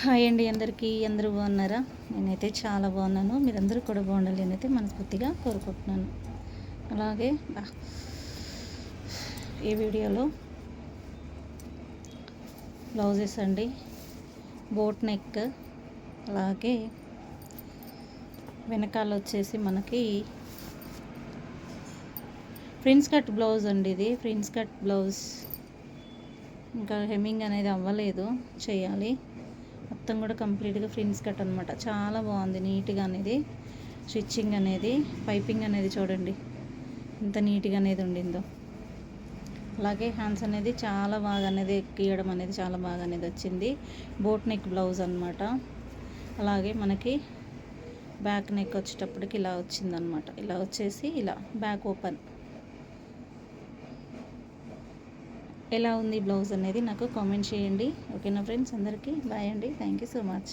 Hi అండి అందరికీ. అందరూ బాగున్నారా? నేనైతే చాలా బాగున్నాను. మీరందరూ కూడా బాగుండాలి అని అయితే మనస్ఫూర్తిగా కోరుకుంటున్నాను. అలాగే ఈ వీడియోలో బ్లౌజెస్ అండి. బోట్ నెక్ అలాగే వెనకాల వచ్చేసి మనకి ప్రిన్స్ కట్ బ్లౌజ్ అండి ఇది. Prince cut blouse. ఇంకా హెమ్మింగ్ అనేది అవ్వలేదు. చేయాలి. మొత్తం కూడా కంప్లీట్గా ఫ్రిన్స్ కట్ అనమాట చాలా బాగుంది నీట్గా అనేది. స్టిచ్చింగ్ అనేది పైపింగ్ అనేది చూడండి. ఎంత నీట్గా అనేది ఉండిందో. అలాగే హ్యాండ్స్ అనేది చాలా బాగా అనేది ఎక్కియడం అనేది చాలా బాగా అనేది వచ్చింది. బోట్ నెక్ బ్లౌజ్ అనమాట అలాగే మనకి బ్యాక్ నెక్ వచ్చేటప్పటికి ఇలా వచ్చిందనమాట ఇలా వచ్చేసి ఇలా బ్యాక్ ఓపెన్. ఎలా ఉంది బ్లౌజ్ అనేది నాకు కామెంట్ చేయండి. ఓకేనా ఫ్రెండ్స్? అందరికీ బాయ్ అండి. Thank you so much.